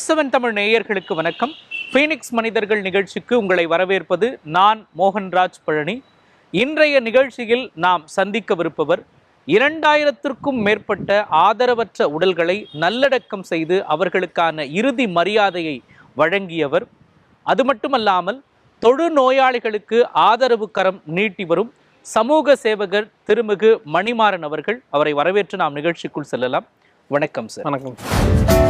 News seven Tamil நேயர்களுக்கு வணக்கம். Phoenix மனிதர்கள் நிகழ்ச்சிக்கு உங்களை வரவேற்பது நான் மோகன்ராஜ் பழனி. இன்றைய நிகழ்ச்சியில் நாம் சந்திக்கவிருப்பவர் இரண்டாயிரத்திற்கும் மேற்பட்ட ஆதரவற்ற உடல்களை நல்லடக்கம் செய்து அவர்களுக்கான இறுதி மரியாதையை வழங்கியவர். அது மட்டுமல்லாமல் தொழு நோயாளிகளுக்கு ஆதரவு கரம் நீட்டி வரும் சமூக சேவகர் திருமிகு மணிமாறன் அவர்கள் அவரை வரவேற்று நாம் நிகழ்ச்சிக்குள் செல்லலாம். வணக்கம் சார். வணக்கம்.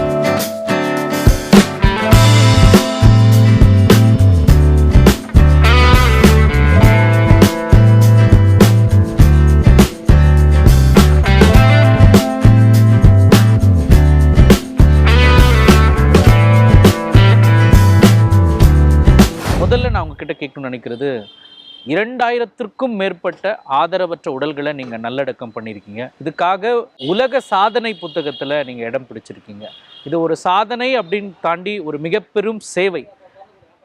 முதல்ல நான் உங்ககிட்ட கேட்கணும்னு நினைக்கிறது இரண்டாயிரத்திற்கும் மேற்பட்ட ஆதரவற்ற உடல்களை நீங்க நல்லடக்கம் பண்ணியிருக்கீங்க. இதுக்காக உலக சாதனை புத்தகத்துல நீங்க இடம் பிடிச்சிருக்கீங்க. இது ஒரு சாதனை அப்படின்னு தாண்டி ஒரு மிக பெரும் சேவை.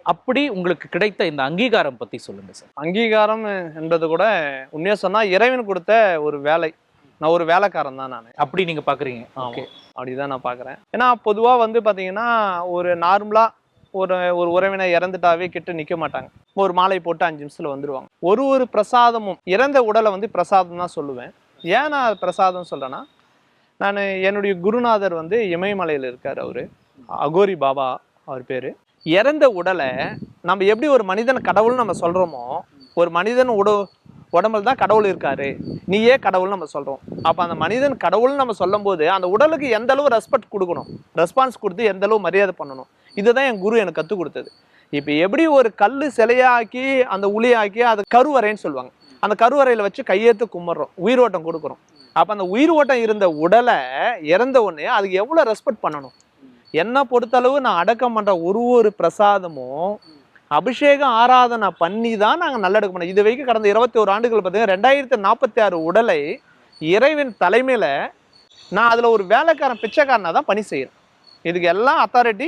அப்படி உங்களுக்கு கிடைத்த இந்த அங்கீகாரம் பத்தி சொல்லுங்க சார். அங்கீகாரம் என்பது கூட உண்மையா சொன்னா இறைவன் கொடுத்த ஒரு வேலை. நான் ஒரு வேலைக்காரன் தான் நான். அப்படி நீங்க பாக்குறீங்க. ஆமா. ஓகே. அப்படிதான் நான் பார்க்குறேன் ஏன்னா பொதுவாக வந்து பார்த்தீங்கன்னா ஒரு நார்மலாக ஒரு ஒரு உறவினர் இறந்துட்டாவே கிட்ட நிற்க மாட்டாங்க. ஒரு மாலை போட்டு அஞ்சு நிமிஷத்தில் வந்துடுவாங்க ஒரு ஒரு பிரசாதமும் இறந்த உடலை வந்து பிரசாதம் தான் சொல்லுவேன். ஏன் நான் பிரசாதம் சொல்கிறேன்னா நான் என்னுடைய குருநாதர் வந்து இமயமலையில் இருக்கார் அவர். அகோரி பாபா அவர் பேர். இறந்த உடலை நம்ம எப்படி ஒரு மனிதன் கடவுள்னு நம்ம சொல்கிறோமோ ஒரு மனிதன் உட உடம்புல தான் கடவுள் இருக்காரு. நீயே கடவுள் நம்ம சொல்கிறோம் அப்போ அந்த மனிதன் கடவுள்னு நம்ம சொல்லும்போது அந்த உடலுக்கு எந்த அளவு ரெஸ்பெக்ட் கொடுக்கணும்? ரெஸ்பான்ஸ் கொடுத்து எந்த அளவு மரியாதை பண்ணணும்? இதுதான் என் குரு எனக்கு கற்றுக் கொடுத்தது. இப்போ எப்படி ஒரு கல் சிலையாக்கி அந்த உளியாக்கி அது கருவறைன்னு சொல்லுவாங்க. அந்த கருவறையில் வச்சு கையெழுத்து கும்பிட்றோம். உயிரோட்டம் கொடுக்குறோம். அப்போ அந்த உயிர் ஓட்டம் இருந்த உடலை இறந்த உடனே அதுக்கு எவ்வளோ ரெஸ்பெக்ட் பண்ணணும்? என்னை பொறுத்தளவு நான் அடக்கம் பண்ணுற ஒரு ஒரு பிரசாதமும் அபிஷேகம் ஆராதனை பண்ணி தான் நாங்கள் நல்லடக்கம் பண்ணோம் இது வரைக்கும் கடந்த இருபத்தி ஒரு ஆண்டுகள் பார்த்தீங்கன்னா ரெண்டாயிரத்தி நாற்பத்தி ஆறு உடலை இறைவன் தலைமையில் நான் அதில் ஒரு வேலைக்காரன் பிச்சைக்காரனாக தான் பணி செய்கிறேன் இதுக்கு எல்லாம் அத்தாரிட்டி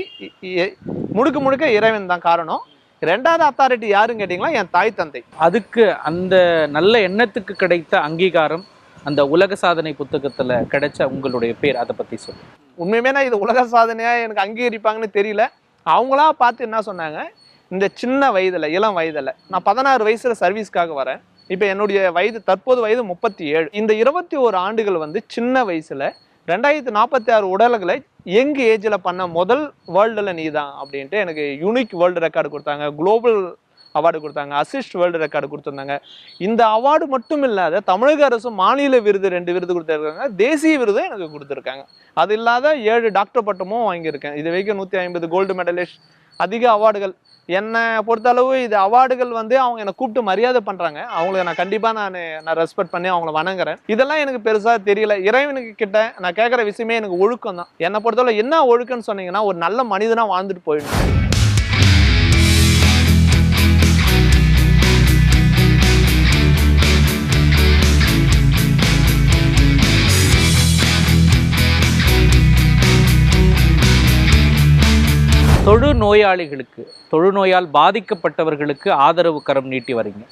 முழுக்க முழுக்க இறைவன் தான் காரணம். ரெண்டாவது அத்தாரிட்டி யாருன்னு கேட்டிங்களா என் தாய் தந்தை. அதுக்கு அந்த நல்ல எண்ணத்துக்கு கிடைத்த அங்கீகாரம் அந்த உலக சாதனை புத்தகத்துல கிடைச்ச உங்களுடைய பேர் அதை பத்தி சொல்லுங்க உண்மையுமே நான் இது உலக சாதனையாக எனக்கு அங்கீகரிப்பாங்கன்னு தெரியல. அவங்களா பார்த்து என்ன சொன்னாங்க? இந்த சின்ன வயதில் இளம் வயதில் நான் பதினாறு வயசில் சர்வீஸ்க்காக வரேன். இப்போ என்னுடைய வயது தற்போது வயது முப்பத்தி ஏழு. இந்த இருபத்தி ஓரு ஆண்டுகள் வந்து சின்ன வயசில் ரெண்டாயிரத்தி நாற்பத்தி ஆறு உடல்களை யங் ஏஜில் பண்ண முதல் வேர்ல்டில் நீ தான் அப்படின்ட்டு எனக்கு யூனிக் வேர்ல்டு ரெக்கார்டு கொடுத்தாங்க. குளோபல் அவார்டு கொடுத்தாங்க. அசிஸ்ட் வேர்ல்டு ரெக்கார்டு கொடுத்துருந்தாங்க. இந்த அவார்டு மட்டும் இல்லாத தமிழக அரசு மாநில விருது ரெண்டு விருது கொடுத்துருக்காங்க. தேசிய விருதும் எனக்கு கொடுத்துருக்காங்க. அது இல்லாத ஏழு டாக்டர் பட்டமும் வாங்கியிருக்கேன். இது வரைக்கும் நூற்றி ஐம்பது கோல்டு மெடலிஸ்ட் அதிக அவார்டுகள். என்னை பொறுத்தளவு இது அவார்டுகள் வந்து அவங்க என்னை கூப்பிட்டு மரியாதை பண்ணுறாங்க அவங்கள நான் கண்டிப்பாக நான் நான் ரெஸ்பெக்ட் பண்ணி அவங்கள வணங்குறேன். இதெல்லாம் எனக்கு பெருசாக தெரியல. இறைவனுக்கு கிட்ட நான் கேட்குற விஷயமே எனக்கு ஒழுக்கம் தான் என்னை பொறுத்தளவு என்ன ஒழுக்கம்னு சொன்னீங்கன்னா ஒரு நல்ல மனிதனாக வாழ்ந்துட்டு போயிடணும். தொழு நோயாளிகளுக்கு தொழுநோயால் பாதிக்கப்பட்டவர்களுக்கு ஆதரவு கரம் நீட்டி வரீங்க.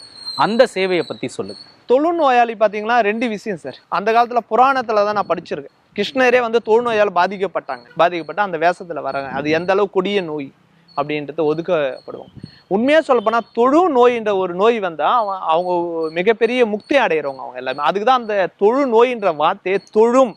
அந்த சேவையை பற்றி சொல்லுங்க. தொழுநோயாளி பார்த்தீங்கன்னா ரெண்டு விஷயம் சார். அந்த காலத்தில் புராணத்தில் தான் நான் படிச்சிருக்கேன். கிருஷ்ணரே வந்து தொழுநோயால் பாதிக்கப்பட்டாங்க. பாதிக்கப்பட்ட அந்த வேஷத்தில் வராங்க. அது எந்த அளவு கொடிய நோய் அப்படின்றத ஒதுக்கப்படுவோம். உண்மையாக சொல்லப்போனால் தொழு நோயின்ற ஒரு நோய் வந்தால் அவன் அவங்க மிகப்பெரிய முக்தி அடைகிறவங்க அவங்க எல்லாமே அதுக்கு தான் அந்த தொழு நோயின்ற வார்த்தையே தொழும்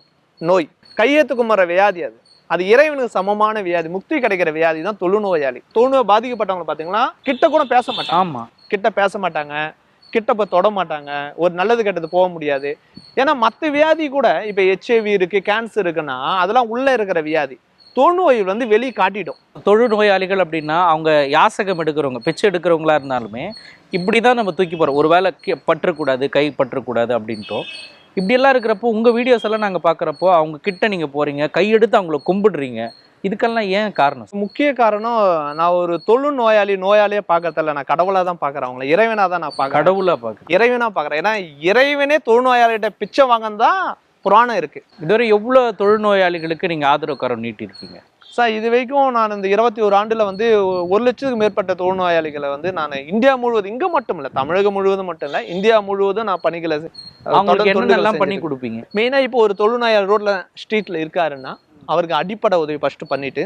நோய். கையெழுத்துக்கு குமர வியாதி அது. அது இறைவனுக்கு சமமான வியாதி முக்தி கிடைக்கிற வியாதி தான் தொழுநோயாளி தொழுநோய் பாதிக்கப்பட்டவங்க பார்த்தீங்கன்னா கிட்ட கூட பேச மாட்டாங்க. ஆமா. கிட்ட பேச மாட்டாங்க. கிட்ட போய் தொட மாட்டாங்க. ஒரு நல்லது கெட்டது போக முடியாது. ஏன்னா மற்ற வியாதி கூட இப்போ ஹெச்ஐவி இருக்கு கேன்சர் இருக்குன்னா அதெல்லாம் உள்ள இருக்கிற வியாதி. தொழுநோய் வந்து வெளியே காட்டிடும். தொழு நோயாளிகள் அப்படின்னா அவங்க யாசகம் எடுக்கிறவங்க பிச்சை எடுக்கிறவங்களா இருந்தாலுமே இப்படி தான் நம்ம தூக்கி போகிறோம் ஒரு கி- பற்றக்கூடாது கை பற்றக்கூடாது அப்படின்ட்டோம். இப்படியெல்லாம் இருக்கிறப்போ உங்கள் வீடியோஸ் எல்லாம் நாங்கள் பார்க்குறப்போ அவங்க கிட்ட நீங்கள் போகிறீங்க கையெடுத்து அவங்கள கும்பிடுறீங்க. இதுக்கெல்லாம் ஏன் காரணம்? முக்கிய காரணம் நான் ஒரு தொழு நோயாளி நோயாளியே பார்க்கறதில்ல. நான் கடவுளா தான் பார்க்கறேன் அவங்கள. இறைவனா தான் நான் பார்க்கறேன். கடவுளாக பார்க்க இறைவனா பார்க்கறேன். ஏன்னா இறைவனே தொழுநோயாளிகிட்ட பிச்சை தான் புராணம் இருக்கு. இதுவரை எவ்வளோ தொழுநோயாளிகளுக்கு நீங்கள் ஆதரவு கரம் நீட்டியிருக்கீங்க சார் இது வரைக்கும் நான் இந்த இருபத்தி ஒரு ஆண்டுல வந்து ஒரு லட்சத்துக்கு மேற்பட்ட தொழுநோயாளிகளை வந்து நான் இந்தியா முழுவதும் இங்க மட்டும் இல்ல தமிழகம் முழுவதும் மட்டும் இல்ல இந்தியா முழுவதும் நான் பணிகளை என்னென்னலாம் பண்ணி. கொடுப்பீங்க? மெயினா இப்போ ஒரு தொழுநோயாளி ரோட்ல ஸ்ட்ரீட்ல இருக்காருன்னா அவருக்கு அடிப்படை உதவி ஃபர்ஸ்ட் பண்ணிட்டு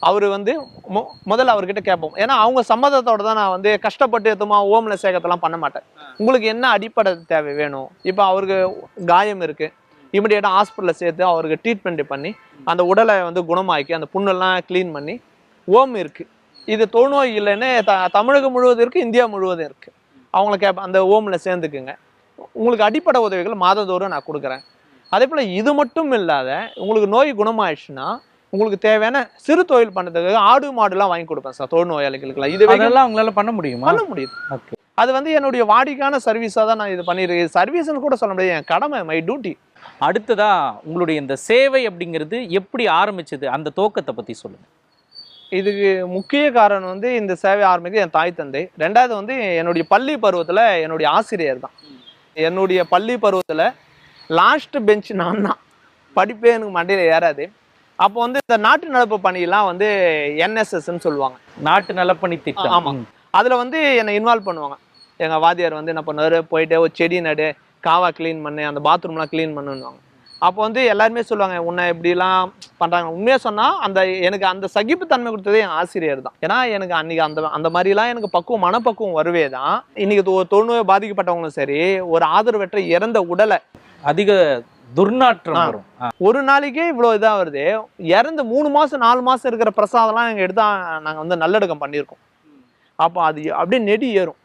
அவர் வந்து மொ- முதல்ல அவர்கிட்ட கேட்போம் ஏன்னா அவங்க சம்மதத்தோட தான் நான் வந்து கஷ்டப்பட்டு எதுமா ஓம்ல சேகத்தெல்லாம் பண்ண மாட்டேன். உங்களுக்கு என்ன அடிப்படை தேவை வேணும்? இப்போ அவருக்கு காயம் இருக்கு. இமிடியேட்டாக ஹாஸ்பிட்டலில் சேர்த்து அவருக்கு ட்ரீட்மெண்ட் பண்ணி அந்த உடலை வந்து குணமாக்கி அந்த புண்ணெல்லாம் க்ளீன் பண்ணி ஓம் இருக்கு. இது தொழுநோய் இல்லைன்னு த தமிழகம் முழுவதும் இருக்கு இந்தியா முழுவதும் இருக்கு. அவங்கள கேட்ப அந்த ஓம்ல சேர்ந்துக்குங்க. உங்களுக்கு அடிப்படை உதவிகள் மாதந்தோறும் நான் கொடுக்குறேன். அதே போல் இது மட்டும் இல்லாத உங்களுக்கு நோய் குணமாயிடுச்சுன்னா உங்களுக்கு தேவையான சிறு தொழில் பண்ணுறதுக்கு ஆடு மாடுலாம் வாங்கி கொடுப்பேன் சார் தொழுநோயாளிகளுக்குலாம் இது வரைக்கும் அதெல்லாம் உங்களால பண்ண முடியுமா? பண்ண முடியுது. ஓகே அது வந்து என்னுடைய வாடிக்கையான சர்வீஸாக தான் நான் இது பண்ணியிருக்கேன். சர்வீஸ்னு கூட சொல்ல முடியாது என் கடமை மை டியூட்டி அடுத்ததா உங்களுடைய இந்த சேவை அப்படிங்கிறது எப்படி ஆரம்பிச்சது? அந்த துவக்கத்தை பத்தி சொல்லுங்க. இதுக்கு முக்கிய காரணம் வந்து இந்த சேவை ஆரம்பிக்க என் தாய் தந்தை. ரெண்டாவது வந்து என்னுடைய பள்ளி பருவத்தில் என்னுடைய ஆசிரியர் தான். என்னுடைய பள்ளி பருவத்தில் லாஸ்ட் பெஞ்ச் நான் தான். படிப்பே எனக்கு மண்டையில் ஏறாது. அப்போ வந்து இந்த நாட்டு நடப்பு பணியெல்லாம் வந்து என்எஸ்எஸ்ன்னு சொல்லுவாங்க. நாட்டு நலப்பணி திட்டம். ஆமா. ம். அதில் வந்து என்னை இன்வால்வ் பண்ணுவாங்க. எங்கள் வாத்தியார் வந்து என்ன பண்ணுவார்? போயிட்டு ஒரு செடி நடு காவா க்ளீன் பண்ணு அந்த பாத்ரூம்லாம் க்ளீன் பண்ணுவாங்க அப்போ வந்து எல்லாருமே சொல்லுவாங்க உன்னை இப்படிலாம் பண்ணுறாங்க உண்மையாக சொன்னால் அந்த எனக்கு அந்த சகிப்புத்தன்மை கொடுத்ததே என் ஆசிரியர் தான். ஏன்னா எனக்கு அன்னைக்கு அந்த அந்த மாதிரிலாம் எனக்கு பக்குவம் மனப்பக்குவம் வருவே தான். இன்னைக்கு தொ- தொழுநோய் பாதிக்கப்பட்டவங்களும் சரி ஒரு ஆதரவற்ற இறந்த உடலை அதிக துர்நாற்றம். ஒரு நாளைக்கே இவ்வளோ இதாக வருது. இறந்து மூணு மாதம் நாலு மாதம் இருக்கிற பிரசாதம்லாம் எங்கள் எடுத்தா நாங்கள் வந்து நல்லடக்கம் பண்ணியிருக்கோம். அப்போ அது அப்படியே நெடி ஏறும்.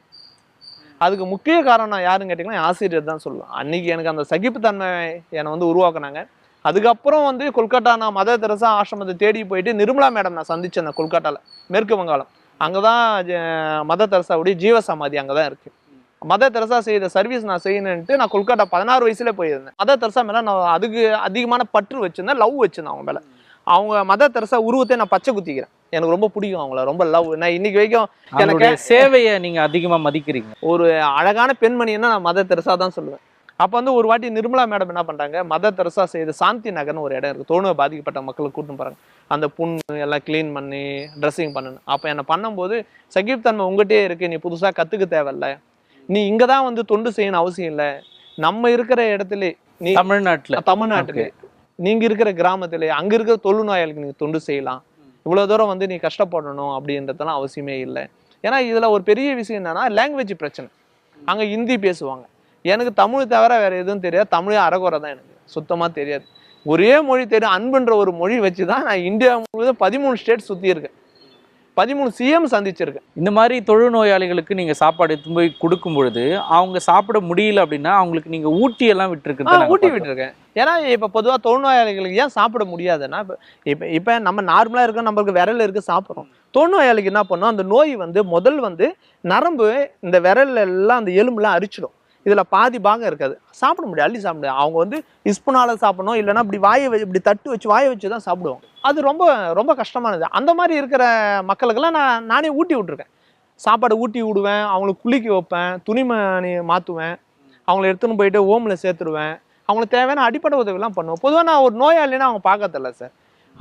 அதுக்கு முக்கிய காரணம் யாருன்னு கேட்டிங்கன்னா ஆசிரியர் தான் சொல்லுவேன் அன்னைக்கு எனக்கு அந்த சகிப்புத்தன்மை என்னை வந்து உருவாக்குனாங்க. அதுக்கப்புறம் வந்து கொல்கட்டா நான் மத தெரசா ஆசிரமத்தை தேடி போயிட்டு நிர்மலா மேடம் நான் சந்திச்சேன் அந்த கொல்கட்டாவில் மேற்கு வங்காளம். அங்கே தான் மத தெரசாவுடைய ஜீவசமாதி அங்கே தான் இருக்குது மத தெரசா செய்த சர்வீஸ் நான் செய்யணுன்ட்டு நான் கொல்கட்டா பதினாறு வயசுல போயிருந்தேன். மத தெரசா மேலே நான் அதுக்கு அதிகமான பற்று வச்சிருந்தேன் லவ் வச்சிருந்தேன் அவங்க மேலே. அவங்க மத தெரசா உருவத்தை நான் பச்சை குத்திக்கிறேன். எனக்கு ரொம்ப பிடிக்கும் அவங்கள ரொம்ப லவ் நான் இன்னைக்கு வரைக்கும் எனக்கு சேவையை நீங்க அதிகமா மதிக்கிறீங்க. ஒரு அழகான பெண்மணின்னா நான் மத தெரசா தான் சொல்லுவேன். அப்போ வந்து ஒரு வாட்டி நிர்மலா மேடம் என்ன பண்றாங்க மத தெரசா செய்த சாந்தி நகர்னு ஒரு இடம் இருக்கு. தோணு பாதிக்கப்பட்ட மக்களுக்கு கூட்டின்னு போறாங்க. அந்த புண்ணு எல்லாம் க்ளீன் பண்ணி ட்ரெஸ்ஸிங் பண்ணணும். அப்போ என்ன பண்ணும்போது சகிப்தன்மை உங்ககிட்டயே இருக்கு. நீ புதுசா கத்துக்க தேவையில்ல. நீ இங்க தான் வந்து தொண்டு செய்யணும் அவசியம் இல்லை. நம்ம இருக்கிற இடத்துல நீ தமிழ்நாட்டுல. தமிழ்நாட்டுல. நீங்க இருக்கிற கிராமத்துல அங்க இருக்கிற தொழுநோயாளிக்கு நீங்க தொண்டு செய்யலாம். இவ்வளவு தூரம் வந்து நீ கஷ்டப்படணும் அப்படின்றதெல்லாம் அவசியமே இல்லை. ஏன்னா இதுல ஒரு பெரிய விஷயம் என்னன்னா லாங்குவேஜ் பிரச்சனை. அங்க ஹிந்தி பேசுவாங்க. எனக்கு தமிழ் தவிர வேற எதுவும் தெரியாது. தமிழ் அறகுறை தான் எனக்கு. சுத்தமா தெரியாது. ஒரே மொழி தெரியும் அன்புன்ற ஒரு மொழி வச்சு தான் நான் இந்தியா முழுவதும் பதிமூணு ஸ்டேட் சுத்தி இருக்கேன். பதிமூணு சிஎம் சந்திச்சிருக்கேன். இந்த மாதிரி தொழுநோயாளிகளுக்கு நீங்க சாப்பாடு எடுத்து போய் கொடுக்கும் பொழுது அவங்க சாப்பிட முடியல அப்படின்னா அவங்களுக்கு நீங்க ஊட்டி எல்லாம் விட்டுருக்கு ஊட்டி விட்டுருக்கேன். ஏன்னா இப்ப பொதுவா தொழுநோயாளிகளுக்கு ஏன் சாப்பிட முடியாதுன்னா இப்ப இப்ப இப்ப நம்ம நார்மலா இருக்க நம்மளுக்கு விரல் இருக்கு சாப்பிடுறோம். தொழுநோயாளிக்கு என்ன பண்ணும்? அந்த நோய் வந்து முதல் வந்து நரம்பு இந்த விரல்ல எல்லாம் அந்த எலும்புலாம் அரிச்சிடும். இதில் பாதி பாகம் இருக்காது. சாப்பிட முடியாது அள்ளி சாப்பிட முடியாது. அவங்க வந்து இஸ்பூனால் சாப்பிடணும் இல்லைன்னா இப்படி வாயை இப்படி தட்டு வச்சு வாயை வச்சு தான் சாப்பிடுவாங்க அது ரொம்ப ரொம்ப கஷ்டமானது. அந்த மாதிரி இருக்கிற மக்களுக்கெல்லாம் நான் நானே ஊட்டி விட்ருக்கேன் சாப்பாடு ஊட்டி விடுவேன் அவங்களுக்கு குளிக்க வைப்பேன் துணிமணி மாற்றுவேன் அவங்கள எடுத்துன்னு போயிட்டு ஓமில் சேர்த்துருவேன். அவங்களுக்கு தேவையான அடிப்படை உதவிலாம் பண்ணுவோம் பொதுவாக நான் ஒரு நோயாளின்னா அவங்க பார்க்கறதில்ல சார்.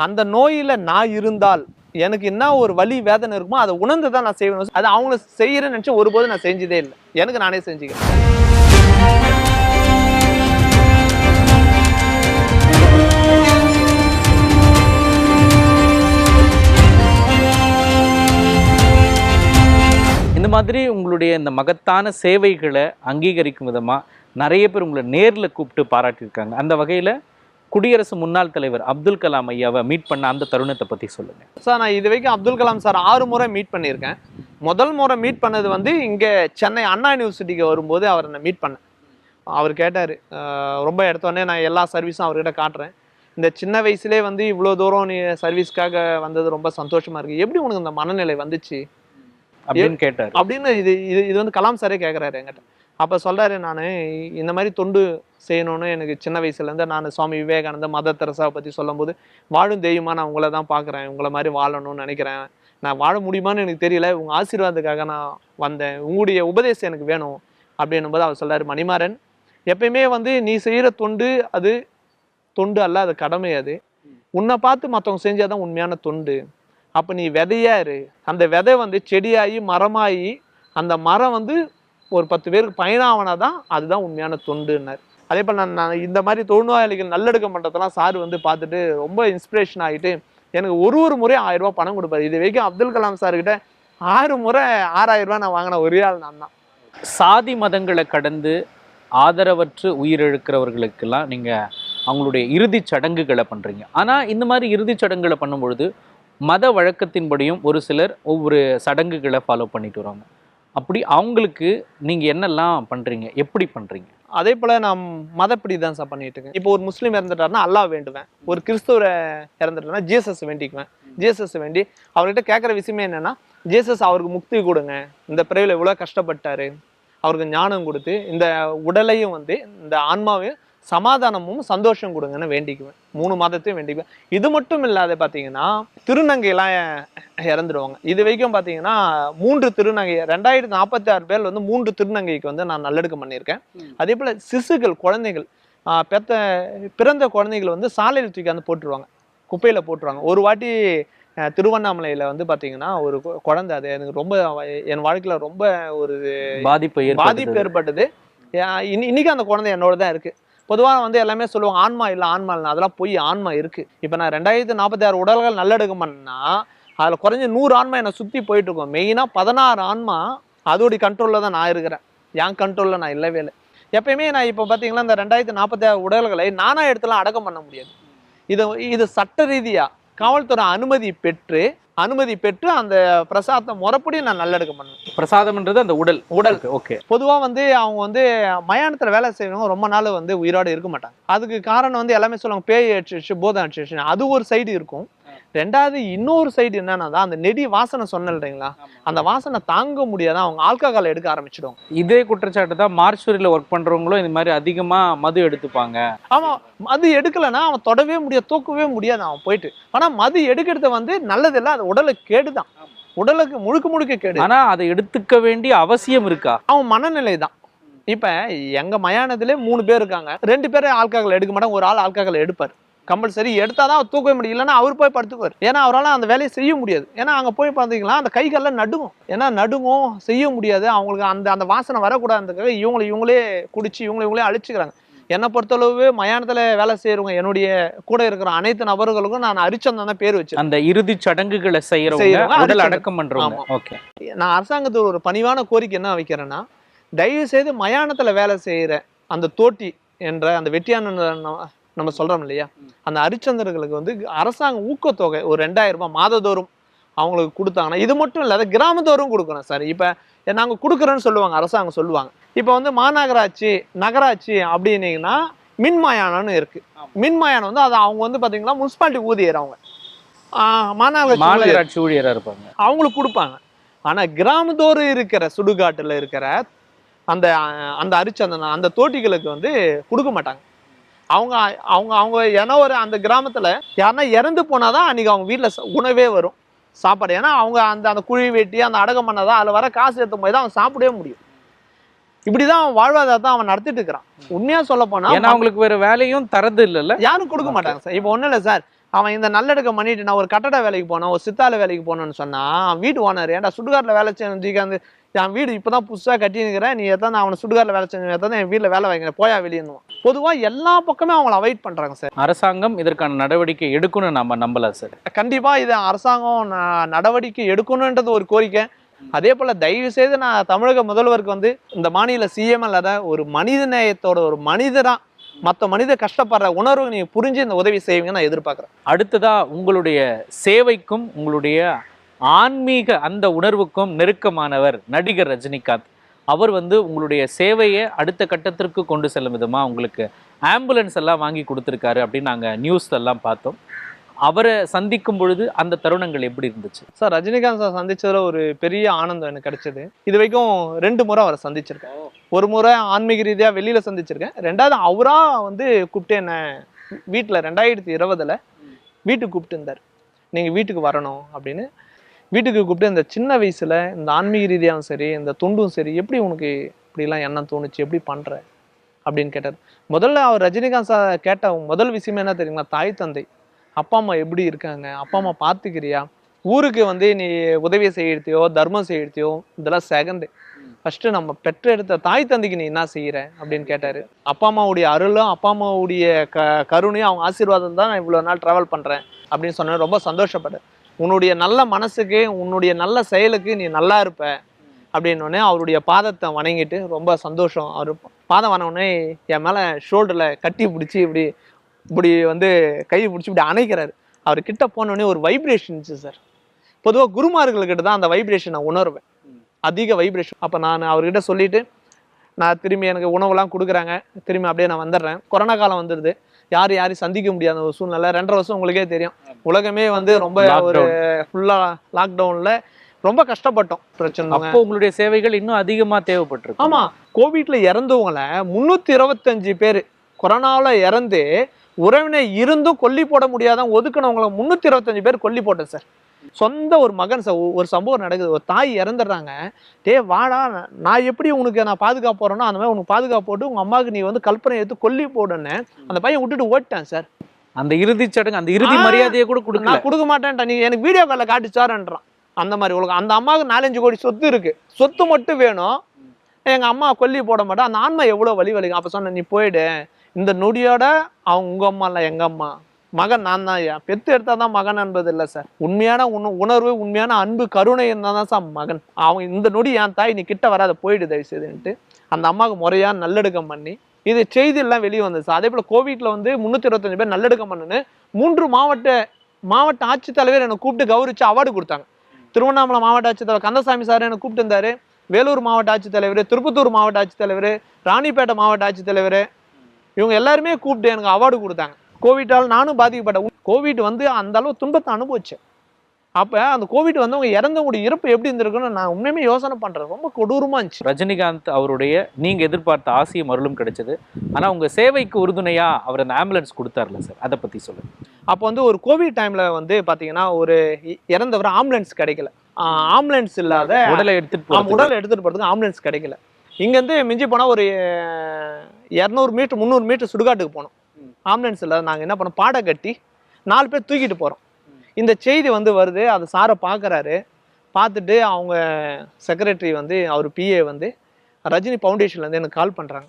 அந்த நோயில் நான் இருந்தால் எனக்கு என்ன ஒரு வலி வேதனை இருக்குமோ அதை உணர்ந்து தான் நான் செய்வேன் அது அவங்கள செய்கிறேன்னு நினச்சி ஒருபோதும் நான் செஞ்சதே இல்லை. எனக்கு நானே செஞ்சுக்கிறேன். இந்த மாதிரி உங்களுடைய இந்த மகத்தான சேவைகளை அங்கீகரிக்கும் விதமாக நிறைய பேர் உங்களை நேரில் கூப்பிட்டு பாராட்டியிருக்காங்க. அந்த வகையில் குடியரசு முன்னாள் தலைவர் அப்துல் கலாம் ஐயாவை மீட் பண்ண அந்த தருணத்தை பத்தி சொல்லுங்க. சார் நான் இது வரைக்கும் அப்துல் கலாம் சார் ஆறு முறை மீட் பண்ணியிருக்கேன். முதல் முறை மீட் பண்ணது வந்து இங்கே சென்னை அண்ணா யூனிவர்சிட்டிக்கு வரும்போது அவரை நான் மீட் பண்ணேன் அவர் கேட்டார் ரொம்ப எடுத்தோடனே நான் எல்லா சர்வீஸும் அவர்கிட்ட காட்டுறேன். இந்த சின்ன வயசுலேயே வந்து இவ்வளோ தூரம் நீ சர்வீஸ்க்காக வந்தது ரொம்ப சந்தோஷமா இருக்கு. எப்படி உனக்கு இந்த மனநிலை வந்துச்சு? அப்படின்னு கேட்டார். அப்படின்னு இது இது இது வந்து கலாம் சாரே கேட்குறாரு என்கிட்ட. அப்போ சொல்கிறாரு நான் இந்த மாதிரி தொண்டு செய்யணும்னு எனக்கு சின்ன வயசுலேருந்து நான் சுவாமி விவேகானந்த மத தெரசாவை பற்றி சொல்லும்போது வாழும் தெய்வமாக நான் உங்களை தான் பார்க்குறேன் உங்களை மாதிரி வாழணும்னு நினைக்கிறேன். நான் வாழ முடியுமான்னு எனக்கு தெரியல உங்கள் ஆசீர்வாதத்துக்காக நான் வந்தேன். உங்களுடைய உபதேசம் எனக்கு வேணும். அப்படின்னும் போது அவர் சொல்கிறார் மணிமாறன் எப்பயுமே வந்து நீ செய்கிற தொண்டு அது தொண்டு அல்ல அது கடமை அது. உன்னை பார்த்து மற்றவங்க செஞ்சால் தான் உண்மையான தொண்டு. அப்போ நீ விதையா இரு. அந்த விதை வந்து செடியாகி மரமாகி அந்த மரம் வந்து ஒரு பத்து பேருக்கு பயனாவனா தான் அதுதான் உண்மையான தொண்டுன்னார். அதே போல் நான் நான் இந்த மாதிரி தொழுநோயாளிகள் நல்லெடுக்க மன்றத்தெல்லாம் சார் வந்து பார்த்துட்டு ரொம்ப இன்ஸ்பிரேஷன் ஆகிட்டு எனக்கு ஒரு ஒரு முறை ஆயிரம் பணம் கொடுப்பாரு. இது வரைக்கும் அப்துல் கலாம் சார்கிட்ட ஆறு முறை ஆறாயிரம் ரூபா நான் வாங்கின ஒரே ஆள் நான் தான். சாதி மதங்களை கடந்து ஆதரவற்று உயிரிழக்கிறவர்களுக்கெல்லாம் நீங்கள் அவங்களுடைய இறுதிச் சடங்குகளை பண்ணுறீங்க ஆனால் இந்த மாதிரி இறுதிச் சடங்குகளை பண்ணும்பொழுது மத வழக்கத்தின்படியும் ஒரு சிலர் ஒவ்வொரு சடங்குகளை ஃபாலோ பண்ணிட்டு வராங்க அப்படி அவங்களுக்கு நீங்கள் என்னெல்லாம் பண்ணுறீங்க எப்படி பண்ணுறீங்க அதே போல் நான் மதப்படி தான் சார் பண்ணிட்டு இருக்கேன். இப்போ ஒரு முஸ்லீம் இறந்துட்டாருன்னா அல்லாஹ் வேண்டுவேன். ஒரு கிறிஸ்துவரை இறந்துட்டாருன்னா ஜீசஸ் வேண்டிக்குவேன். ஜீசஸ் வேண்டி அவர்கிட்ட கேட்குற விஷயமே என்னென்னா ஜீசஸ் அவருக்கு முக்தி கொடுங்க. இந்த பிறவியில் இவ்வளோ கஷ்டப்பட்டாரு. அவருக்கு ஞானம் கொடுத்து இந்த உடலையும் வந்து இந்த ஆன்மாவையும் சமாதானமும் சந்தோஷம் கொடுங்கன்னு வேண்டிக்குவேன். மூணு மாதத்தையும் வேண்டிக்குவேன். இது மட்டும் இல்லாத பார்த்தீங்கன்னா திருநங்கையெல்லாம் இறந்துடுவாங்க இது வரைக்கும் பார்த்தீங்கன்னா மூன்று திருநங்கை ரெண்டாயிரத்தி நாற்பத்தி ஆறு பேர் வந்து மூன்று திருநங்கைக்கு வந்து நான் நல்லடக்கம் பண்ணியிருக்கேன். அதே போல் சிசுகள் குழந்தைகள் பெத்த பிறந்த குழந்தைகள் வந்து சாலையில் தூக்கி வந்து போட்டுருவாங்க. குப்பையில் போட்டுருவாங்க. ஒரு வாட்டி திருவண்ணாமலையில் வந்து பார்த்தீங்கன்னா ஒரு குழந்தை அது எனக்கு ரொம்ப என் வாழ்க்கையில் ரொம்ப ஒரு பாதிப்பு பாதிப்பு ஏற்பட்டது. இன்னைக்கு அந்த குழந்தை என்னோட தான் இருக்கு. பொதுவாக வந்து எல்லாமே சொல்லுவாங்க ஆன்மா இல்லை ஆன்மா இல்லை அதெல்லாம் போய் ஆன்மா இருக்குது இப்போ நான் ரெண்டாயிரத்தி நாற்பத்தி ஆறு உடல்கள் நல்லடக்கம் அதில் குறைஞ்ச நூறு ஆன்மா என்னை சுற்றி போயிட்டு இருக்கோம். மெயினாக பதினாறு ஆன்மா அதோடைய கண்ட்ரோலில் தான் நான் இருக்கிறேன். என் கண்ட்ரோலில் நான் இல்லவே இல்லை. எப்பயுமே நான் இப்போ பார்த்தீங்கன்னா இந்த ரெண்டாயிரத்தி நாற்பத்தி ஆறு உடல்களை நானாக எடுத்துலாம் அடக்கம் பண்ண முடியாது. இது இது சட்ட ரீதியாக காவல்துறை அனுமதி பெற்று அனுமதி பெற்று அந்த பிரசாதத்தை முறைப்படி நான் நல்லடக்கம் பண்ணுவேன் பிரசாதம்ன்றது அந்த உடல் உடல். ஓகே. பொதுவாக வந்து அவங்க வந்து மயானத்தில் வேலை செய்யறவங்க ரொம்ப நாள் வந்து உயிரோடு இருக்க மாட்டாங்க. அதுக்கு காரணம் வந்து எல்லாமே சொல்லுவாங்க பேய் அடிச்சிருச்சு போதை அடிச்சிருச்சு அது ஒரு சைடு இருக்கும். ரெண்டாவது இன்னொரு சைடு என்னன்னா தான் அந்த நெடி வாசனை சொன்னேன் இல்லைங்களா? அந்த வாசனை தாங்க முடியாத அவங்க ஆல்கஹால் எடுக்க ஆரம்பிச்சிடுவாங்க. இதே குற்றச்சாட்டு தான் மார்ச்சுரியில் ஒர்க் பண்றவங்களும் இந்த மாதிரி அதிகமா மது எடுத்துப்பாங்க. அவன் மது எடுக்கலைன்னா அவன் தொடவே முடியாது தூக்கவே முடியாது அவன் போயிட்டு. ஆனா மது எடுக்கிறது வந்து நல்லதில்லை அது உடலுக்கு கேடுதான். உடலுக்கு முழுக்க முழுக்க கேடு. ஆனா அதை எடுத்துக்க வேண்டிய அவசியம் இருக்கா? அவன் மனநிலை தான் இப்ப எங்க மயானத்திலே மூணு பேர் இருக்காங்க. ரெண்டு பேரும் ஆல்கஹால் எடுக்க மாட்டாங்க ஒரு ஆள் ஆல்கஹால் எடுப்பார். கம்பல்சரி எடுத்தாதான் அவர் தூக்கவே முடியும். இல்லைன்னா அவர் போய் படுத்துக்குவார். ஏன்னா அவரால் அந்த வேலையை செய்ய முடியாது. ஏன்னா அங்க போய் பார்த்தீங்களா அந்த கை கால்லாம் நடுங்கும். ஏன்னா நடுங்கும் செய்ய முடியாது. அவங்களுக்கு அந்த அந்த வாசனை வரக்கூடாதுக்காக இவங்களை இவங்களே குடிச்சு இவங்களை இவங்களே அழிச்சுக்கிறாங்க. என்னை பொறுத்தளவு மயானத்துல வேலை செய்யறவங்க என்னுடைய கூட இருக்கிற அனைத்து நபர்களுக்கும் நான் அரிச்சந்தன் தான் பேர் வச்சிருக்கேன். அந்த இறுதி சடங்குகளை உடல் அடிச்சது. அடக்கம் பண்றவங்க. ஓகே. நான் அரசாங்கத்துக்கு ஒரு பணிவான கோரிக்கை என்ன வைக்கிறேன்னா தயவு செய்து மயானத்துல வேலை செய்யற அந்த தோட்டி என்ற அந்த வெட்டியான நம்ம- சொல்றோம் இல்லையா? அந்த அரிச்சந்தர்களுக்கு வந்து அரசாங்கம் ஊக்கத்தொகை ஒரு ரெண்டாயிரம் ரூபாய் மாதந்தோறும் அவங்களுக்கு கொடுத்தாங்கன்னா இது மட்டும் இல்லாத கிராமத்தோறும் கொடுக்கணும் சார். இப்போ நாங்க கொடுக்குறோன்னு சொல்லுவாங்க அரசாங்கம் சொல்லுவாங்க. இப்போ வந்து மாநகராட்சி நகராட்சி அப்படின்னீங்கன்னா மின் மயானம்னு இருக்கு. மின் மயானம் வந்து அது அவங்க வந்து பாத்தீங்கன்னா முனிசிபாலிட்டி ஊதியர் அவங்க. மாநகராட்சி ஊழியர். மாநகராட்சி ஊழியரா இருப்பாங்க. அவங்களுக்கு கொடுப்பாங்க. ஆனா கிராமத்தோறும் இருக்கிற சுடுகாட்டுல இருக்கிற அந்த அந்த அரிச்சந்தனம் அந்த தோட்டிகளுக்கு வந்து கொடுக்க மாட்டாங்க. அவங்க அவங்க அவங்க ஏன்னா ஒரு அந்த கிராமத்துல யாருன்னா இறந்து போனாதான் அன்னைக்கு அவங்க வீட்டுல உணவே வரும். சாப்பாடு. ஏன்னா அவங்க அந்த அந்த குழி வெட்டி அந்த அடக்கம் பண்ணாதான் அதுல வர காசு எடுத்து போய் தான் அவன் சாப்பிடவே முடியும். இப்படிதான் அவன் வாழ்வாதாரத்தை அவன் நடத்திட்டு இருக்கிறான். உண்மையா சொல்ல போனா ஏன்னா அவங்களுக்கு வேற வேலையும் தரது இல்லைல்ல? யாரும் கொடுக்க மாட்டாங்க சார். இப்போ ஒன்றும் இல்லை சார். அவன் இந்த நல்லடக்கம் பண்ணிட்டு நான் ஒரு கட்டட வேலைக்கு போனேன் ஒரு சித்தால வேலைக்கு போனேன்னு சொன்னா அவன் வீட்டு ஓனர் ஏன்டா சுடுகாட்டில் வேலை செஞ்சுக்காந்து என் வீடு இப்பதான் புதுசா கட்டினுக்கிறேன் நீ எத்தனை அவனை சுடுகாட்டில் வேலை செஞ்சு எத்தனை என் வீட்டில் வேலை வைக்கிறேன் போயா வெளியேனுவான் பொதுவா எல்லா பக்கமே அவங்கள அவாய்ட் பண்றாங்க சார் அரசாங்கம் இதற்கான நடவடிக்கை எடுக்கணும்னு நம்ம நம்பல சார் கண்டிப்பா இது அரசாங்கம் நடவடிக்கை எடுக்கணுன்றது ஒரு கோரிக்கை. அதே போல தயவு செய்து நான் தமிழக முதல்வருக்கு வந்து இந்த மாநில சிஎம் இல்லாத ஒரு மனித நேயத்தோட ஒரு மனிதரா மற்ற மனிதர் கஷ்டப்படுற உணர்வு நீங்கள் புரிஞ்சு இந்த உதவி செய்வீங்கன்னு நான் எதிர்பார்க்குறேன். அடுத்ததாக உங்களுடைய சேவைக்கும் உங்களுடைய ஆன்மீக அந்த உணர்வுக்கும் நெருக்கமானவர் நடிகர் ரஜினிகாந்த். அவர் வந்து உங்களுடைய சேவையை அடுத்த கட்டத்திற்கு கொண்டு செல்லும் விதமாக உங்களுக்கு ஆம்புலன்ஸ் எல்லாம் வாங்கி கொடுத்துருக்காரு அப்படின்னு நாங்கள் நியூஸ் எல்லாம் பார்த்தோம். அவரை சந்திக்கும் பொழுது அந்த தருணங்கள் எப்படி இருந்துச்சு? சார் ரஜினிகாந்த் சார் சந்திச்சதுல ஒரு பெரிய ஆனந்தம் எனக்கு கிடைச்சது. இது வரைக்கும் ரெண்டு முறை அவரை சந்திச்சிருக்கேன். ஒரு முறை ஆன்மீக ரீதியா வெளியில சந்திச்சிருக்கேன். ரெண்டாவது அவரா வந்து கூப்பிட்டு என்ன வீட்டுல ரெண்டாயிரத்தி இருபதுல வீட்டுக்கு கூப்பிட்டு இருந்தார். நீங்க வீட்டுக்கு வரணும் அப்படின்னு. வீட்டுக்கு கூப்பிட்டு இந்த சின்ன வயசுல இந்த ஆன்மீக ரீதியாகவும் சரி இந்த துண்டும் சரி எப்படி உனக்கு இப்படிலாம் எண்ணம் தோணுச்சு எப்படி பண்ற? அப்படின்னு கேட்டார். முதல்ல அவர் ரஜினிகாந்த் சார் கேட்ட முதல் விஷயம் என்ன தெரியுமா? தாய் தந்தை. அப்பா அம்மா எப்படி இருக்காங்க? அப்பா அம்மா பார்த்துக்கிறியா ஊருக்கு வந்து நீ உதவி செய்யறதையோ தர்மம் செய்யறதையோ இதெல்லாம் செகண்டு ஃபஸ்ட்டு நம்ம பெற்ற எடுத்த தாய் தந்தைக்கு நீ என்ன செய்கிற அப்படின்னு கேட்டார். அப்பா அம்மாவுடைய அருளும் அப்பா அம்மாவுடைய க கருணையும் அவங்க ஆசீர்வாதம் தான் நான் இவ்வளோ நாள் ட்ராவல் பண்ணுறேன் அப்படின்னு சொன்னேன். ரொம்ப சந்தோஷப்பட்டேன். உன்னுடைய நல்ல மனசுக்கு உன்னுடைய நல்ல செயலுக்கு நீ நல்லா இருப்ப அப்படின்னோடனே அவருடைய பாதத்தை வணங்கிட்டு ரொம்ப சந்தோஷம். அவர் பாதம் வணங்கினே என் மேலே ஷோல்டரில் கட்டி பிடிச்சி இப்படி இப்படி வந்து கை பிடிச்சி இப்படி அணைக்கிறாரு. அவர் கிட்ட போனோடனே ஒரு வைப்ரேஷன் இருந்துச்சு சார் பொதுவாக குருமார்கள்கிட்ட தான் அந்த வைப்ரேஷன் நான் உணர்வேன். அதிக வைப்ரேஷன் அப்போ நான் அவர்கிட்ட சொல்லிட்டு நான் திரும்பி எனக்கு உணவுலாம் கொடுக்குறாங்க. திரும்பி அப்படியே நான் வந்துடுறேன். கொரோனா காலம் வந்துடுது. யார் யாரையும் சந்திக்க முடியாத ஒரு சூழ்நிலை. ரெண்டரை வருஷம் உங்களுக்கே தெரியும். உலகமே வந்து ரொம்ப ஒரு ஃபுல்லாக லாக்டவுனில் ரொம்ப கஷ்டப்பட்டோம். பிரச்சனை அப்போ உங்களுடைய சேவைகள் இன்னும் அதிகமா தேவைப்பட்டிருக்கு. ஆமா. கோவிட்ல இறந்தவங்கள முன்னூத்தி இருபத்தஞ்சு பேர் கொரோனாவில் இறந்து உறவினர் இருந்தும் கொல்லி போட முடியாத ஒதுக்குனவங்கள முன்னூத்தி இருபத்தஞ்சு பேர் கொல்லி போட்டேன் சார். சொந்த ஒரு மகன் சார் ஒரு சம்பவம் நடக்குது. ஒரு தாய் இறந்துடுறாங்க. டே வாடா நான் எப்படி உனக்கு நான் பாதுகாப்பு போறேனோ அந்த மாதிரி உனக்கு பாதுகாப்பு போட்டு உங்க அம்மாவுக்கு நீ வந்து கல்பனை எடுத்து கொல்லி போடுன்னு அந்த பையன் விட்டுட்டு ஓட்டான் சார். அந்த இறுதிச் சடங்கு அந்த இறுதி மரியாதையை கூட கொடுக்கல. நான் கொடுக்க மாட்டேன்டா நீ எனக்கு வீடியோ காலில் காட்டிச்சாருன்றான். அந்த மாதிரி உலகம் அந்த அம்மாவுக்கு நாலஞ்சு கோடி சொத்து இருக்கு. சொத்து மட்டும் வேணும். எங்க அம்மா கொல்லி போட மாட்டா. அந்த ஆன்மா எவ்வளவு வலி வலிக்கும்? அப்ப சொன்ன நீ போயிடு. இந்த நொடியோட அவங்க உங்கள் அம்மா இல்லை எங்கள் அம்மா? மகன் நான் தான் ஐயா. பெத்து எடுத்தால் தான் மகன் என்பது இல்லை சார். உண்மையான உண உணர்வு உண்மையான அன்பு கருணை இருந்தால் தான் சார் மகன். அவன் இந்த நொடி என் தாய் நீ கிட்ட வராத போயிடு தயவு செய்துன்ட்டு அந்த அம்மாவுக்கு முறையாக நல்லடுக்கம் பண்ணி இது செய்தியெல்லாம் வெளியே வந்தது சார். அதே போல் கோவிட்டில் வந்து முந்நூற்றி இருபத்தஞ்சு பேர் நல்லடுக்கம் பண்ணுன்னு மூன்று மாவட்ட மாவட்ட ஆட்சித்தலைவர் என்னை கூப்பிட்டு கௌரவிச்சு அவார்டு கொடுத்தாங்க. திருவண்ணாமலை மாவட்ட ஆட்சித்தலைவர் கந்தசாமி சார் என்னை கூப்பிட்டு இருந்தார். வேலூர் மாவட்ட ஆட்சித்தலைவர் திருப்பத்தூர் மாவட்ட ஆட்சித்தலைவர் ராணிப்பேட்டை மாவட்ட ஆட்சித்தலைவர் இவங்க எல்லாருமே கூப்பிட்டு எனக்கு அவார்டு கொடுத்தாங்க. கோவிட்டால் நானும் பாதிக்கப்பட்டேன். கோவிட் வந்து அந்த அளவு துன்பத்தை அனுபவிச்சேன் அப்ப அந்த கோவிட் வந்தவங்க இறந்தவங்களுடைய இறப்பு எப்படி இருந்திருக்குன்னு நான் உண்மையுமே யோசனை பண்றேன். ரொம்ப கொடூரமா இருந்துச்சு. ரஜினிகாந்த் அவருடைய நீங்க எதிர்பார்த்த ஆசையும் அருளும் கிடைச்சது. ஆனா உங்க சேவைக்கு உறுதுணையா அவர் அந்த ஆம்புலன்ஸ் கொடுத்தார்ல சார் அதை பத்தி சொல்லுங்க. அப்போ வந்து ஒரு கோவிட் டைம்ல வந்து பாத்தீங்கன்னா ஒரு இறந்தவர் ஆம்புலன்ஸ் கிடைக்கல. ஆம்புலன்ஸ் இல்லாத உடலை போறதுக்கு. உடல் எடுத்துட்டு போறதுக்கு ஆம்புலன்ஸ் கிடைக்கல. இங்கேருந்து மிஞ்சி போனா ஒரு இரநூறு மீட்டர் முந்நூறு மீட்டர் சுடுகாட்டுக்கு போனோம். ஆம்புலன்ஸ் இல்லாத நாங்க என்ன பண்ணோம்? பாடை கட்டி நாலு பேர் தூக்கிட்டு போறோம். இந்த செய்தி வந்து வருது அது சாரை பார்க்கறாரு பார்த்துட்டு அவங்க செக்ரட்டரி வந்து அவர் பிஏ வந்து ரஜினி ஃபவுண்டேஷன்ல இருந்து எனக்கு கால் பண்றாங்க.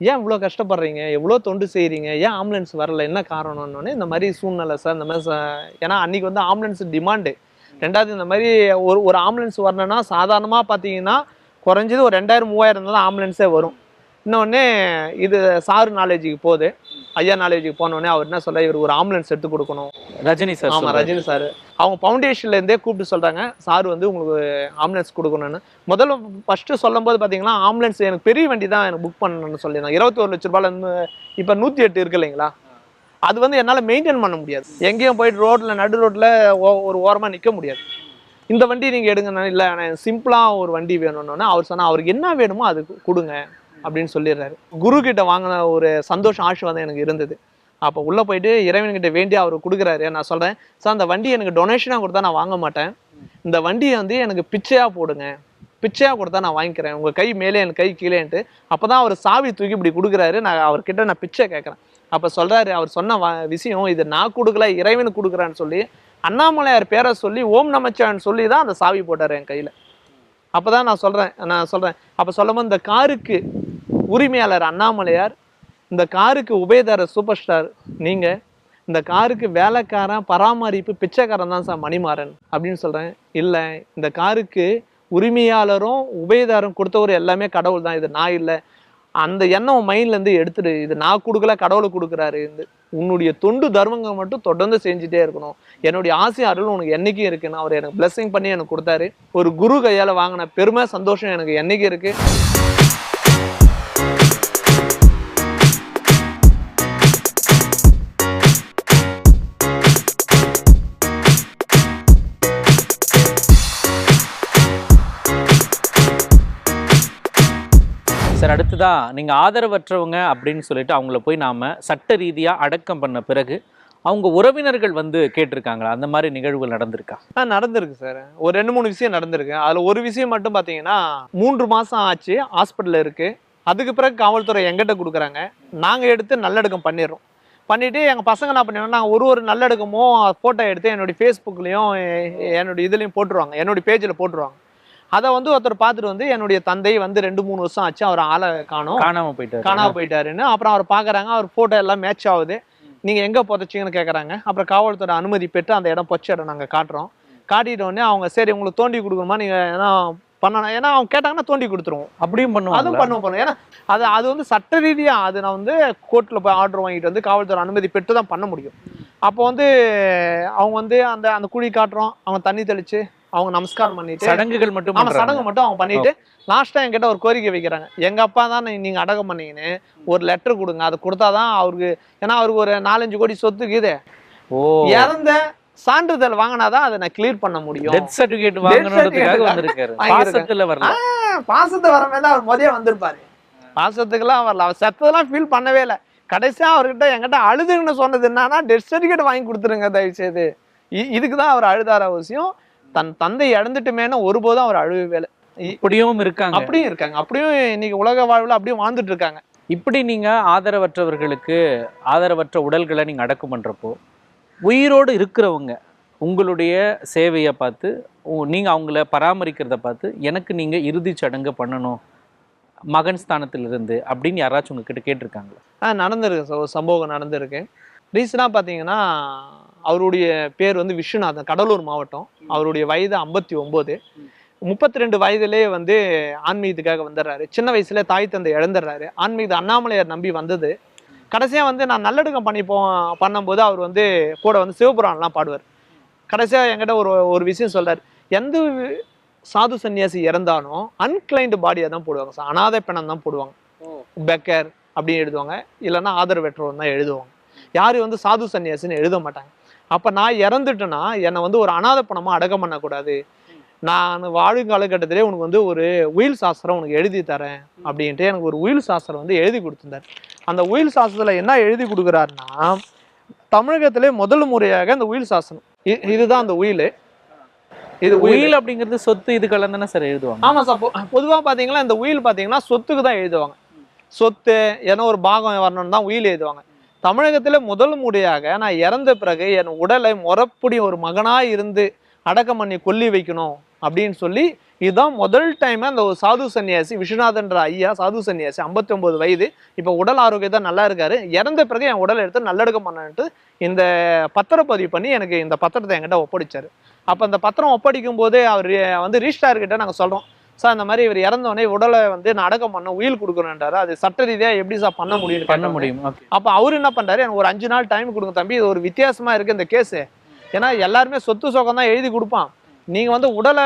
ஏன் இவ்வளோ கஷ்டப்படுறீங்க? எவ்வளோ தொண்டு செய்றீங்க? ஏன் ஆம்புலன்ஸ் வரல? என்ன காரணம்னு இந்த மாதிரி சூழ்நிலை சார் இந்த மாதிரி ஏன்னா அன்னைக்கு வந்து ஆம்புலன்ஸ் டிமாண்டு ரெண்டாவது இந்த மாதிரி ஒரு ஒரு ஆம்புலன்ஸ் வரணும்னா சாதாரணமாக பார்த்தீங்கன்னா குறைஞ்சது ஒரு ரெண்டாயிரம் மூவாயிரம் தான் ஆம்புலன்ஸே வரும். இன்னொன்னே இது சார் நாலேஜுக்கு போகுது. ஐயா நாலேஜுக்கு போனோடனே அவர் என்ன சொல்ல இவர் ஒரு ஆம்புலன்ஸ் எடுத்து கொடுக்கணும். ரஜினி சார் ஆமா சொல்றாரு. ரஜினி சார். அவங்க ஃபவுண்டேஷன்ல இருந்தே கூப்பிட்டு சொல்றாங்க சார் வந்து உங்களுக்கு ஆம்புலன்ஸ் கொடுக்கணும்னு. முதல்ல ஃபர்ஸ்ட் சொல்லும் போது பாத்தீங்கன்னா ஆம்புலன்ஸ் எனக்கு பெரிய வண்டி தான் எனக்கு புக் பண்ணணும்னு சொல்லியிருந்தாங்க. இருபத்தி ஒரு லட்ச ரூபாயில இருந்து இப்ப நூத்தி எட்டு இருக்கு இல்லைங்களா? அது வந்து என்னால மெயின்டைன் பண்ண முடியாது. எங்கேயும் போயிட்டு ரோட்ல நடு ரோட்ல ஒரு ஓரமா நிக்க முடியாது. இந்த வண்டி நீங்க எடுங்க இல்லை நான் சிம்பிளா ஒரு வண்டி வேணும்னு அவர் சொன்னால் அவருக்கு என்ன வேணுமோ அது கொடுங்க அப்படின்னு சொல்லிடுறாரு. குரு கிட்ட வாங்கின ஒரு சந்தோஷம் ஆசீர்வாதம் எனக்கு இருந்தது. அப்போ உள்ளே போயிட்டு இறைவன்கிட்ட வேண்டி அவர் கொடுக்குறாரு. நான் சொல்கிறேன் சார் அந்த வண்டி எனக்கு டொனேஷனாக கொடுத்தா நான் வாங்க மாட்டேன். இந்த வண்டியை வந்து எனக்கு பிச்சையாக போடுங்க. பிச்சையாக கொடுத்தா நான் வாங்கிக்கிறேன். உங்கள் கை மேலே என் கை கீழேன்ட்டு. அப்பதான் அவர் சாவி தூக்கி இப்படி கொடுக்குறாரு. நான் அவர்கிட்ட நான் பிச்சை கேட்குறேன். அப்போ சொல்கிறாரு அவர் சொன்ன வ- விஷயம் இது நான் கொடுக்கல இறைவனுக்கு கொடுக்குறான்னு சொல்லி அண்ணாமலையார் பேரை சொல்லி ஓம் நமச்சிவாயன் சொல்லி தான் அந்த சாவி போட்டார் என் கையில். அப்போ தான் நான் சொல்கிறேன் நான் சொல்கிறேன் அப்போ சொல்லும்போது இந்த காருக்கு உரிமையாளர் அண்ணாமலையார் இந்த காருக்கு உபயதாரர் சூப்பர் ஸ்டார் நீங்கள் இந்த காருக்கு வேலைக்காரன் பராமரிப்பு பிச்சைக்காரன் தான் சார் மணிமாறன் அப்படின்னு சொல்கிறேன் இல்லை இந்த காருக்கு உரிமையாளரும் உபயதாரம் கொடுத்தவர் எல்லாமே கடவுள் தான் இது நான் இல்லை. அந்த எண்ணம் மைண்ட்லேருந்து எடுத்துடு இது நான் கொடுக்கல கடவுளை கொடுக்குறாரு. இந்த உன்னுடைய தொண்டு தர்மங்கள் மட்டும் தொடர்ந்து செஞ்சுட்டே இருக்கணும். என்னுடைய ஆசை அருள் உனக்கு என்னைக்கும் இருக்குன்னு அவர் எனக்கு பிளஸ்ஸிங் பண்ணி எனக்கு கொடுத்தாரு. ஒரு குரு கையால வாங்கின பெருமை சந்தோஷம் எனக்கு என்னைக்கு இருக்கு. சார் அடுத்ததா நீங்கள் ஆதரவற்றவங்க அப்படின்னு சொல்லிட்டு அவங்கள போய் நாம சட்ட ரீதியாக அடக்கம் பண்ண பிறகு அவங்க உறவினர்கள் வந்து கேட்டிருக்காங்களா? அந்த மாதிரி நிகழ்வுகள் நடந்திருக்கா? ஆ நடந்திருக்கு சார். ஒரு ரெண்டு மூணு விஷயம் நடந்திருக்கு. அதுல ஒரு விஷயம் மட்டும் பாத்தீங்கன்னா மூன்று மாசம் ஆச்சு ஹாஸ்பிட்டல்ல இருக்கு. அதுக்கு பிறகு காவல்துறை எங்கிட்ட கொடுக்குறாங்க. நாங்க எடுத்து நல்லடக்கம் பண்ணிடுறோம். பண்ணிட்டு எங்க பசங்க என்ன பண்ணிடுறோம் நாங்க ஒரு ஒரு நல்லடக்கமும் போட்டோ எடுத்து என்னுடைய ஃபேஸ்புக்லயும் என்னுடைய இதுலயும் போட்டுருவாங்க. என்னுடைய பேஜ்ல போட்டுருவாங்க. அதை வந்து ஒருத்தர் பார்த்துட்டு வந்து என்னுடைய தந்தை வந்து ரெண்டு மூணு வருஷம் ஆச்சு அவர் ஆளை காணோம். காணாம போயிட்டாரு. காணாம போயிட்டாருன்னு அப்புறம் அவர் பார்க்கறாங்க அவர் போட்டோ எல்லாம் மேட்ச் ஆகுது. நீங்க எங்க புதைச்சிங்கன்னு கேட்குறாங்க அப்புறம் காவல்துறை அனுமதி பெற்று அந்த இடம் பொச்ச இடம் நாங்க காட்டுறோம். காட்டிட்ட உடனே அவங்க சரி உங்களுக்கு தோண்டி கொடுக்கணுமா? நீங்க ஏன்னா பண்ணணும் ஏன்னா அவங்க கேட்டாங்கன்னா தோண்டி கொடுத்துருவோம். அப்படியும் அதுவும் பண்ணுவாங்க பண்ணுவோம் பண்ணுவோம். ஏன்னா அது அது வந்து சட்ட ரீதியா அது நான் வந்து கோர்ட்ல போய் ஆர்டர் வாங்கிட்டு வந்து காவல்துறை அனுமதி பெற்று தான் பண்ண முடியும். அப்போ வந்து அவங்க வந்து அந்த அந்த குழி காட்டுறோம். அவங்க தண்ணி தெளிச்சு அவங்க நமஸ்காரம் பண்ணிட்டு சடங்குகள் மட்டும் ஆமா. சடங்கு மட்டும் அவங்க பண்ணிட்டு லாஸ்டா என்கிட்ட ஒரு கோரிக்கை வைக்கிறாங்க. எங்க அப்பா தான் நீங்க அடக்கம் பண்ணீங்கன்னு ஒரு லெட்டர் கொடுங்க. அது கொடுத்தாதான் அவருக்கு ஏன்னா அவருக்கு ஒரு நாலஞ்சு கோடி சொத்துக்கு இது ஓ. இறந்த சான்றிதழ் வாங்கினாதான் அதை நான் கிளியர் பண்ண முடியும். டெத் சர்டிபிகேட் வாங்கணுன்றதுக்காக வந்திருக்காரு. பாசத்துல வரல. பாசத்தை வர மாதிரி அவர் முதல்ல வந்திருப்பாரு. பாசத்துக்குலாம் வரல. அவர் செத்ததெல்லாம் ஃபீல் பண்ணவே இல்லை. கடைசியா அவர்கிட்ட என்கிட்ட அழுதுன்னு சொன்னது என்னன்னா டெத் சர்டிஃபிகேட் வாங்கி கொடுத்துருங்க தயவு செய்து இ- இதுக்கு தான் அவர் அழுதார அவசியம். தன் தந்தை இழந்துட்டுமேன்னு ஒருபோதும் அவர் அழுவே இப்படியும் இருக்காங்க. அப்படியும் இருக்காங்க. அப்படியும் இன்னைக்கு உலக வாழ்வுல அப்படியும் வாழ்ந்துட்டு இருக்காங்க. இப்படி நீங்க ஆதரவற்றவர்களுக்கு ஆதரவற்ற உடல்களை நீங்க அடக்கம் பண்றப்போ உயிரோடு இருக்கிறவங்க உங்களுடைய சேவையை பார்த்து உ- நீங்க அவங்கள பராமரிக்கிறத பார்த்து எனக்கு நீங்க இறுதிச் சடங்கு பண்ணணும் மகன் ஸ்தானத்திலிருந்து அப்படின்னு யாராச்சும் உங்ககிட்ட கேட்டிருக்காங்களா? ஆ நடந்திருக்கு. சம்பவம் நடந்திருக்கு. ரீசனாக பார்த்தீங்கன்னா அவருடைய பேர் வந்து விஸ்வநாதன் கடலூர் மாவட்டம். அவருடைய வயது ஐம்பத்தி ஒம்பது. முப்பத்தி ரெண்டு வயதிலே வந்து ஆன்மீகத்துக்காக வந்துடுறாரு. சின்ன வயசுல தாய் தந்தை இழந்துடுறாரு. ஆன்மீகத்தை அண்ணாமலையார் நம்பி வந்தது. கடைசியாக வந்து நான் நல்லடக்கம் பண்ணி போ பண்ணும்போது அவர் வந்து கூட வந்து சிவபுராணம்லாம் பாடுவார். கடைசியாக என்கிட்ட ஒரு ஒரு விஷயம் சொல்றாரு. எந்த சாது சன்னியாசி இறந்தாலும் அன்கிளைண்ட் பாடியை தான் போடுவாங்க சார். அனாதை பிணம் தான் போடுவாங்க. பெக்கர் அப்படின்னு எழுதுவாங்க. இல்லைன்னா ஆதரவற்றவர் தான் எழுதுவாங்க. யாரும் வந்து சாது சன்னியாசின்னு எழுத மாட்டாங்க. அப்போ நான் இறந்துட்டேன்னா என்னை வந்து ஒரு அனாத பணமாக அடக்கம் பண்ணக்கூடாது. நான் வாழும் காலகட்டத்திலே உனக்கு வந்து ஒரு உயில் சாஸ்திரம் உனக்கு எழுதி தரேன் அப்படின்ட்டு எனக்கு ஒரு உயில் சாஸ்திரம் வந்து எழுதி கொடுத்துருந்தார். அந்த உயில் சாஸ்திரத்தில் என்ன எழுதி கொடுக்குறாருன்னா தமிழகத்திலே முதல் முறையாக இந்த உயில் இ- இதுதான் அந்த உயில். இது உயில். அப்படிங்கிறது சொத்து இது கலந்தானே சார் எழுதுவாங்க? ஆமா சார். பொதுவா பாத்தீங்கன்னா இந்த உயில் பாத்தீங்கன்னா சொத்துக்கு தான் எழுதுவாங்க. சொத்து ஏன்னா ஒரு பாகம் வரணும்னு தான் உயில் எழுதுவாங்க. தமிழகத்தில் முதல் முறையாக நான் இறந்த பிறகு என் உடலை முறப்படி ஒரு மகனாக இருந்து அடக்கம் பண்ணி கொல்லி வைக்கணும் அப்படின்னு சொல்லி இதுதான் முதல் டைம் அந்த ஒரு சாது சன்னியாசி விஸ்வநாதன்ற ஐயா சாது சன்னியாசி 59 வயது. இப்போ உடல் ஆரோக்கியம் தான் நல்லா இருக்காரு. இறந்த பிறகு என் உடல் எடுத்து நல்லடக்கம் பண்ணன்ட்டு இந்த பத்திரப்பதிவு பண்ணி எனக்கு இந்த பத்திரத்தை என்கிட்ட ஒப்படைச்சார். அப்போ அந்த பத்திரம் ஒப்படைக்கும் போது அவர் வந்து ரீஸ்டார்கிட்ட நாங்கள் சொல்கிறோம் சார் இந்த மாதிரி இவர் இறந்தோடனே உடலை வந்து நான் அடக்கம் பண்ண உயில் கொடுக்கணுன்றாரு அது சட்ட ரீதியா எப்படி சார் பண்ண முடியும் பண்ண முடியும். அப்போ அவர் என்ன பண்றாரு? எனக்கு ஒரு அஞ்சு நாள் டைம் கொடுங்க தம்பி. இது ஒரு வித்தியாசமா இருக்கு இந்த கேஸ் ஏன்னா எல்லாருமே சொத்து சோகம் தான் எழுதி கொடுப்பான். நீங்க வந்து உடலை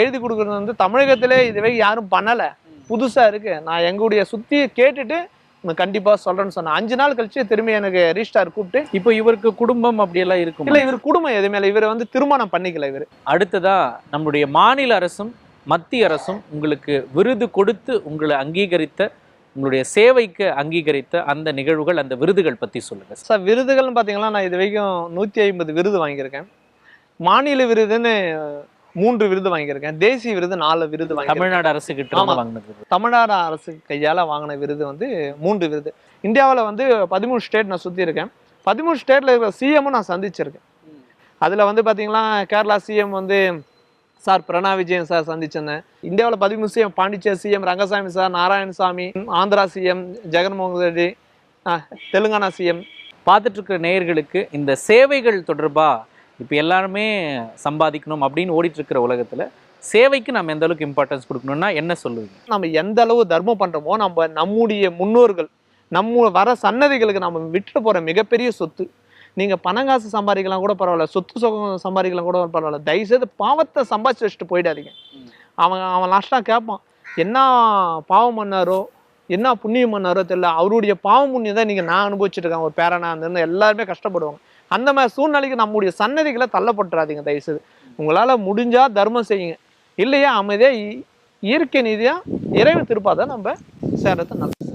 எழுதி கொடுக்கறது வந்து தமிழகத்திலே இதுவே யாரும் பண்ணல. புதுசா இருக்கு. நான் எங்களுடைய சுத்தி கேட்டுட்டு உனக்கு கண்டிப்பா சொல்றேன்னு சொன்னேன். அஞ்சு நாள் கழிச்சு திரும்பி எனக்கு ரிஜிஸ்டார் கூப்பிட்டு இப்போ இவருக்கு குடும்பம் அப்படியெல்லாம் இருக்கும்? இல்ல இவர் குடும்பம் எதுவுமே இல்லை. இவர் வந்து திருமணம் பண்ணிக்கல இவர். அடுத்ததா நம்முடைய மாநில அரசும் மத்திய அரசும் உங்களுக்கு விருது கொடுத்து உங்களை அங்கீகரித்த உங்களுடைய சேவைக்கு அங்கீகரித்த அந்த நிகழ்வுகள் அந்த விருதுகள் பத்தி சொல்லுங்க சார். விருதுகள்னு பார்த்தீங்கன்னா நான் இது வரைக்கும் நூற்றி ஐம்பது விருது வாங்கியிருக்கேன். மாநில விருதுன்னு மூன்று விருது வாங்கியிருக்கேன். தேசிய விருது நாலு விருது வாங்கியிருக்கேன். தமிழ்நாடு அரசு கிட்ட வாங்கினது விருது. தமிழ்நாடு அரசு கையால் வாங்கின விருது வந்து மூன்று விருது. இந்தியாவில் வந்து பதிமூணு ஸ்டேட் நான் சுற்றி இருக்கேன். பதிமூணு ஸ்டேட்டில் இருக்கிற சிஎம்மும் நான் சந்திச்சிருக்கேன். அதில் வந்து பார்த்தீங்கன்னா கேரளா சிஎம் வந்து சார் பிரணாப் விஜயன் சார் சந்திச்சிருந்தேன். இந்தியாவில் பதிமூணு CM Pondicherry CM Rangasamy sir Narayanasamy Andhra CM Jaganmohan Reddy Telangana CM பார்த்துட்டு இருக்கிற நேயர்களுக்கு இந்த சேவைகள் தொடர்பா இப்போ எல்லாருமே சம்பாதிக்கணும் அப்படின்னு ஓடிட்டு இருக்கிற உலகத்துல சேவைக்கு நம்ம எந்த அளவுக்கு இம்பார்ட்டன்ஸ் கொடுக்கணும்னா என்ன சொல்லுவீங்க? நம்ம எந்த அளவு தர்மம் பண்றோமோ நம்ம நம்முடைய முன்னோர்கள் நம்ம வர சன்னதிகளுக்கு நம்ம விட்டுட்டு போற மிகப்பெரிய சொத்து. நீங்கள் பணம் காசு சம்பாதிக்கலாம் கூட பரவாயில்ல. சொத்து சுகம் சம்பாதிக்கலாம் கூட பரவாயில்ல. தயவுசெய்து பாவத்தை சம்பாதிச்சு வச்சுட்டு போயிடாதீங்க. அவன் அவன் லாஸ்ட்டாக கேட்பான் என்ன பாவம் பண்ணாரோ என்ன புண்ணியம் பண்ணாரோ தெரியல. அவருடைய பாவம் புண்ணியம் தான் நீங்கள் நான் அனுபவிச்சுட்டு இருக்கேன். ஒரு பேரனா இருந்து எல்லாருமே கஷ்டப்படுவாங்க. அந்த மாதிரி சூழ்நிலைக்கு நம்முடைய சன்னதிகளை தள்ளப்பட்டுறாதீங்க தயவுசெய்து. உங்களால் முடிஞ்சால் தர்மம் செய்யுங்க. இல்லையா அமைதியா இ- இயற்கை இறைவு இறைவன் திருப்பாதான் நம்ம சேரத்தை நல்லது.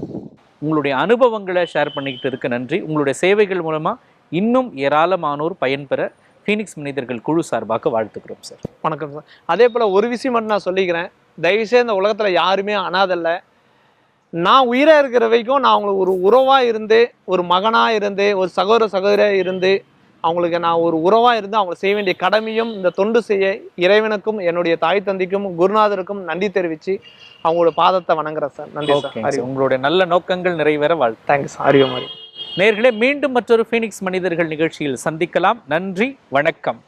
உங்களுடைய அனுபவங்களை ஷேர் பண்ணிக்கிட்டு இருக்க நன்றி. உங்களுடைய சேவைகள் மூலமாக இன்னும் ஏராளமானோர் பயன்பெற ஃபீனிக்ஸ் மனிதர்கள் குழு சார்பாக வாழ்த்துக்கிறோம் சார் வணக்கம் சார் அதே போல ஒரு விஷயம் மட்டும் நான் சொல்லிக்கிறேன். தயவுசெய்து இந்த உலகத்துல யாருமே அனாதல்ல. நான் உயிரா இருக்கிற வரைக்கும் நான் அவங்களுக்கு ஒரு உறவா இருந்து ஒரு மகனா இருந்து ஒரு சகோதர சகோதரியா இருந்து அவங்களுக்கு நான் ஒரு உறவா இருந்து அவங்க செய்ய வேண்டிய கடமையும் இந்த தொண்டு செய்ய இறைவனுக்கும் என்னுடைய தாய் தந்தைக்கும் குருநாதருக்கும் நன்றி தெரிவிச்சு அவங்களோட பாதத்தை வணங்குறேன் சார் நன்றி சார் சார். உங்களுடைய நல்ல நோக்கங்கள் நிறைவேற வாழ்த்து. தேங்க்ஸ் ஹரியோம் ஹரி நேர்களே மீண்டும் மற்றொரு ஃபீனிக்ஸ் மனிதர்கள் நிகழ்ச்சியில் சந்திக்கலாம். நன்றி வணக்கம்.